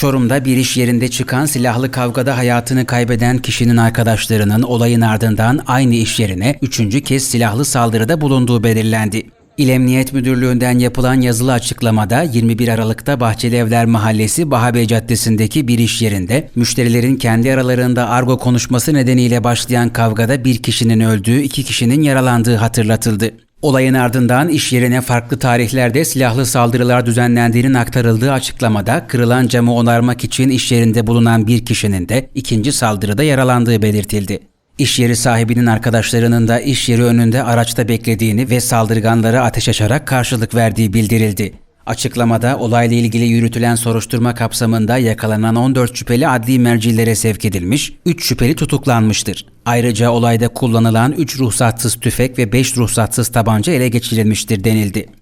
Çorum'da bir iş yerinde çıkan silahlı kavgada hayatını kaybeden kişinin arkadaşlarının olayın ardından aynı iş yerine üçüncü kez silahlı saldırıda bulunduğu belirlendi. İl Emniyet Müdürlüğü'nden yapılan yazılı açıklamada 21 Aralık'ta Bahçeli Evler Mahallesi Bahabey Caddesi'ndeki bir iş yerinde müşterilerin kendi aralarında argo konuşması nedeniyle başlayan kavgada bir kişinin öldüğü, iki kişinin yaralandığı hatırlatıldı. Olayın ardından iş yerine farklı tarihlerde silahlı saldırılar düzenlendiğinin aktarıldığı açıklamada kırılan camı onarmak için iş yerinde bulunan bir kişinin de ikinci saldırıda yaralandığı belirtildi. İş yeri sahibinin arkadaşlarının da iş yeri önünde araçta beklediğini ve saldırganlara ateş açarak karşılık verdiği bildirildi. Açıklamada olayla ilgili yürütülen soruşturma kapsamında yakalanan 14 şüpheli adli mercilere sevk edilmiş, 3 şüpheli tutuklanmıştır. Ayrıca olayda kullanılan 3 ruhsatsız tüfek ve 5 ruhsatsız tabanca ele geçirilmiştir denildi.